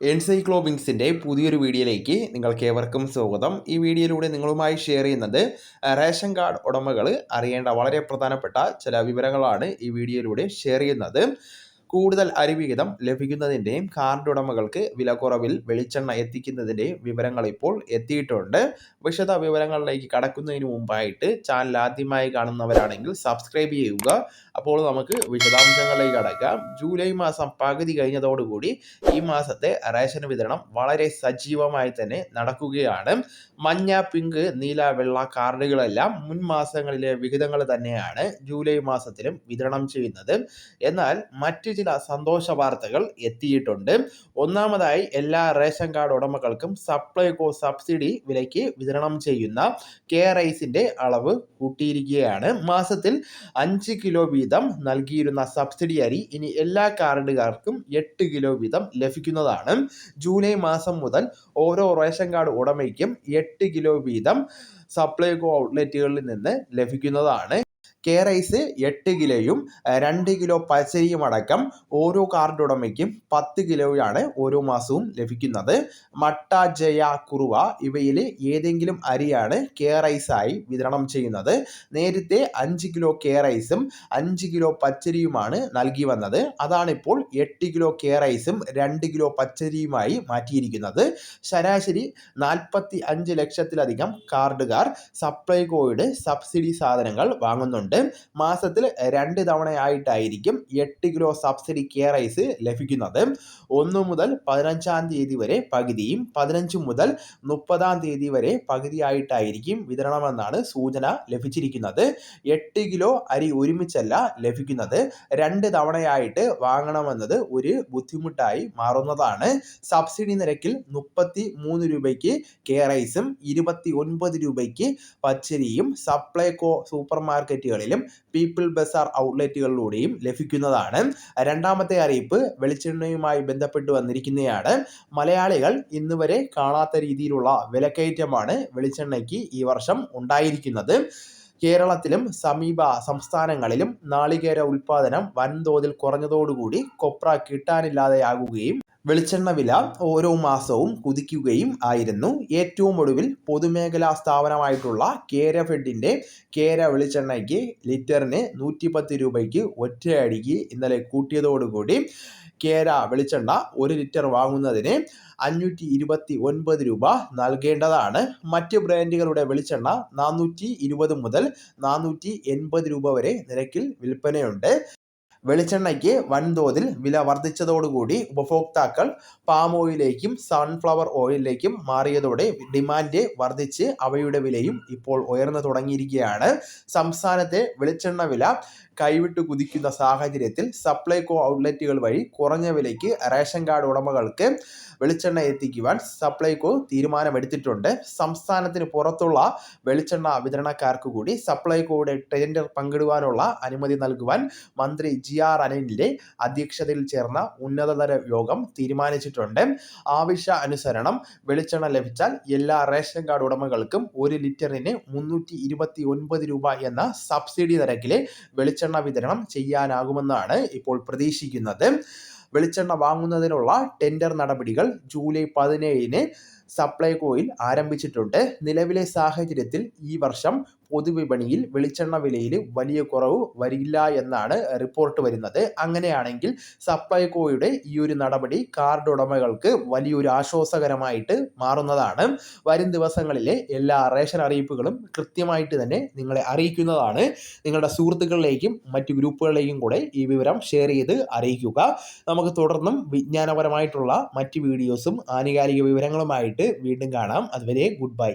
എൻസൈക്ലോബിങ്സിന്റെ പുതിയൊരു വീഡിയോയിലേക്ക് നിങ്ങൾക്ക് ഏവർക്കും സ്വാഗതം. ഈ വീഡിയോയിലൂടെ നിങ്ങളുമായി ഷെയർ ചെയ്യുന്നത് റേഷൻ കാർഡ് ഉടമകൾ അറിയേണ്ട വളരെ പ്രധാനപ്പെട്ട ചില വിവരങ്ങളാണ് ഈ വീഡിയോയിലൂടെ ഷെയർ ചെയ്യുന്നത്. കൂടുതൽ അരിവിഹിതം ലഭിക്കുന്നതിന്റെയും കാർഡ് ഉടമകൾക്ക് വിലക്കുറവിൽ വെളിച്ചെണ്ണ എത്തിക്കുന്നതിന്റെയും വിവരങ്ങൾ ഇപ്പോൾ എത്തിയിട്ടുണ്ട്. വിശദ വിവരങ്ങളിലേക്ക് കടക്കുന്നതിന് മുമ്പായിട്ട് ചാനൽ ആദ്യമായി കാണുന്നവരാണെങ്കിൽ സബ്സ്ക്രൈബ് ചെയ്യുക. അപ്പോൾ നമുക്ക് വിശദാംശങ്ങളിലേക്ക് കടക്കാം. ജൂലൈ മാസം പകുതി കഴിഞ്ഞതോടുകൂടി ഈ മാസത്തെ റേഷൻ വിതരണം വളരെ സജീവമായി തന്നെ നടക്കുകയാണ്. മഞ്ഞ പിങ്ക് നീല വെള്ള കാർഡുകളെല്ലാം മുൻ മാസങ്ങളിലെ വിഹിതങ്ങൾ തന്നെയാണ് ജൂലൈ മാസത്തിലും വിതരണം ചെയ്യുന്നത്. എന്നാൽ മറ്റ് ചില സന്തോഷ വാർത്തകൾ എത്തിയിട്ടുണ്ട്. ഒന്നാമതായി എല്ലാ റേഷൻ കാർഡ് ഉടമകൾക്കും സപ്ലൈകോ സബ്സിഡി വിലയ്ക്ക് വിതരണം ചെയ്യുന്ന കെ റൈസിന്റെ അളവ് കൂട്ടിയിരിക്കുകയാണ്. മാസത്തിൽ അഞ്ച് കിലോ വീതം നൽകിയിരുന്ന സബ്സിഡി അരി ഇനി എല്ലാ കാർഡുകാർക്കും എട്ട് കിലോ വീതം ലഭിക്കുന്നതാണ്. ജൂലൈ മാസം മുതൽ ഓരോ റേഷൻ കാർഡ് ഉടമയ്ക്കും എട്ട് കിലോ വീതം സപ്ലൈകോ ഔട്ട്ലെറ്റുകളിൽ നിന്ന് ലഭിക്കുന്നതാണ്. കെ റൈസ് എട്ട് കിലോയും രണ്ട് കിലോ പച്ചരിയും അടക്കം ഓരോ കാർഡ് ഉടമയ്ക്കും പത്ത് കിലോയാണ് ഓരോ മാസവും ലഭിക്കുന്നത്. മട്ട ജയ കുറുവ ഇവയിൽ ഏതെങ്കിലും അരിയാണ് കെ റൈസായി വിതരണം ചെയ്യുന്നത്. നേരത്തെ അഞ്ച് കിലോ കെ റൈസും അഞ്ച് കിലോ പച്ചരിയുമാണ് നൽകി വന്നത്. അതാണിപ്പോൾ എട്ട് കിലോ കെ റൈസും രണ്ട് കിലോ പച്ചരിയുമായി മാറ്റിയിരിക്കുന്നത്. ശരാശരി നാൽപ്പത്തി അഞ്ച് ലക്ഷത്തിലധികം കാർഡുകാർ സപ്ലൈകോയുടെ സബ്സിഡി സാധനങ്ങൾ വാങ്ങുന്നുണ്ട്. ഉണ്ട്. മാസത്തിൽ രണ്ട് തവണയായിട്ടായിരിക്കും എട്ട് കിലോ സബ്സിഡി കെ റൈസ് ലഭിക്കുന്നത്. ഒന്ന് മുതൽ പതിനഞ്ചാം തീയതി വരെ പകുതിയും പതിനഞ്ച് മുതൽ മുപ്പതാം തീയതി വരെ പകുതിയായിട്ടായിരിക്കും വിതരണമെന്നാണ് സൂചന ലഭിച്ചിരിക്കുന്നത്. എട്ട് കിലോ അരി ഒരുമിച്ചല്ല ലഭിക്കുന്നത്. രണ്ട് തവണയായിട്ട് വാങ്ങണമെന്നത് ഒരു ബുദ്ധിമുട്ടായി മാറുന്നതാണ്. സബ്സിഡി നിരക്കിൽ മുപ്പത്തി മൂന്ന് രൂപയ്ക്ക് കെ റൈസും ഇരുപത്തി ഒൻപത് രൂപയ്ക്ക് പച്ചരിയും സപ്ലൈകോ സൂപ്പർ മാർക്കറ്റുകൾ ഔട്ട്ലെറ്റുകളിലും പീപ്പിൾ ബസാർ ഔട്ട്ലെറ്റുകളിലൂടെയും ലഭിക്കുന്നതാണ്. രണ്ടാമത്തെ അറിയിപ്പ് വെളിച്ചെണ്ണയുമായി ബന്ധപ്പെട്ട് വന്നിരിക്കുന്നതാണ് മലയാളികൾ ഇന്ന് വരെ കാണാത്ത രീതിയിലുള്ള വിലക്കയറ്റമാണ് വെളിച്ചെണ്ണയ്ക്ക് ഈ വർഷം ഉണ്ടായിരിക്കുന്നത്. കേരളത്തിലും സമീപ സംസ്ഥാനങ്ങളിലും നാളികേര ഉൽപാദനം വൻതോതിൽ കുറഞ്ഞതോടുകൂടി കൊപ്ര കിട്ടാനില്ലാതെയാകുകയും വെളിച്ചെണ്ണ വില ഓരോ മാസവും കുതിക്കുകയും ആയിരുന്നു. ഏറ്റവും ഒടുവിൽ പൊതുമേഖലാ സ്ഥാപനമായിട്ടുള്ള കേര ഫെഡിന്റെ കേര വെളിച്ചെണ്ണയ്ക്ക് ലിറ്ററിന് നൂറ്റിപ്പത്ത് രൂപയ്ക്ക് ഒറ്റയടിക്ക് ഇന്നലെ കൂട്ടിയതോടുകൂടി കേര വെളിച്ചെണ്ണ ഒരു ലിറ്റർ വാങ്ങുന്നതിന് അഞ്ഞൂറ്റി ഇരുപത്തി ഒൻപത് രൂപ നൽകേണ്ടതാണ്. മറ്റ് ബ്രാൻഡുകളുടെ വെളിച്ചെണ്ണ നാനൂറ്റി ഇരുപത് മുതൽ നാനൂറ്റി എൺപത് രൂപ വരെ നിരക്കിൽ വിൽപ്പനയുണ്ട്. വെളിച്ചെണ്ണയ്ക്ക് വൻതോതിൽ വില വർദ്ധിച്ചതോടുകൂടി ഉപഭോക്താക്കൾ പാം ഓയിലേക്കും സൺഫ്ലവർ ഓയിലിലേക്കും മാറിയതോടെ ഡിമാൻഡ് വർദ്ധിച്ച് അവയുടെ വിലയും ഇപ്പോൾ ഉയർന്നു തുടങ്ങിയിരിക്കുകയാണ്. സംസ്ഥാനത്തെ വെളിച്ചെണ്ണ വില കൈവിട്ട് കുതിക്കുന്ന സാഹചര്യത്തിൽ സപ്ലൈകോ ഔട്ട്ലെറ്റുകൾ വഴി കുറഞ്ഞ വിലയ്ക്ക് റേഷൻ കാർഡ് ഉടമകൾക്ക് വെളിച്ചെണ്ണ എത്തിക്കുവാൻ സപ്ലൈകോ തീരുമാനമെടുത്തിട്ടുണ്ട്. സംസ്ഥാനത്തിന് പുറത്തുള്ള വെളിച്ചെണ്ണ വിതരണക്കാർക്ക് കൂടി സപ്ലൈകോയുടെ ടെൻഡർ പങ്കിടുവാനുള്ള അനുമതി നൽകുവാൻ മന്ത്രി ജി. ആർ അനിലിന്റെ അധ്യക്ഷതയിൽ ചേർന്ന ഉന്നതതല യോഗം തീരുമാനിച്ചിട്ടുണ്ട്. ആവശ്യ അനുസരണം വെളിച്ചെണ്ണ ലഭിച്ചാൽ എല്ലാ റേഷൻ കാർഡ് ഉടമകൾക്കും ഒരു ലിറ്ററിന് മുന്നൂറ്റി ഇരുപത്തി ഒൻപത് രൂപ എന്ന സബ്സിഡി നിരക്കിലെ വെളിച്ചെണ്ണ വിതരണം ചെയ്യാനാകുമെന്നാണ് ഇപ്പോൾ പ്രതീക്ഷിക്കുന്നത്. വെളിച്ചെണ്ണ വാങ്ങുന്നതിനുള്ള ടെൻഡർ നടപടികൾ ജൂലൈ പതിനേഴിന് സപ്ലൈകോയിൽ ആരംഭിച്ചിട്ടുണ്ട്. നിലവിലെ സാഹചര്യത്തിൽ ഈ വർഷം പൊതുവിപണിയിൽ വെളിച്ചെണ്ണ വിലയിൽ വലിയ കുറവ് വരില്ല എന്നാണ് റിപ്പോർട്ട് വരുന്നത്. അങ്ങനെയാണെങ്കിൽ സപ്ലൈകോയുടെ ഈ ഒരു നടപടി കാർഡ് ഉടമകൾക്ക് വലിയൊരു ആശ്വാസകരമായിട്ട് മാറുന്നതാണ്. വരും ദിവസങ്ങളിലെ എല്ലാ റേഷൻ അറിയിപ്പുകളും കൃത്യമായിട്ട് തന്നെ നിങ്ങളെ അറിയിക്കുന്നതാണ്. നിങ്ങളുടെ സുഹൃത്തുക്കളിലേക്കും മറ്റു ഗ്രൂപ്പുകളിലേക്കും കൂടെ ഈ വിവരം ഷെയർ ചെയ്ത് അറിയിക്കുക. നമുക്ക് തുടർന്നും വിജ്ഞാനപരമായിട്ടുള്ള മറ്റ് വീഡിയോസും ആനുകാലിക വിവരങ്ങളുമായിട്ട് വീണ്ടും കാണാം. അതുവരെ ഗുഡ് ബൈ.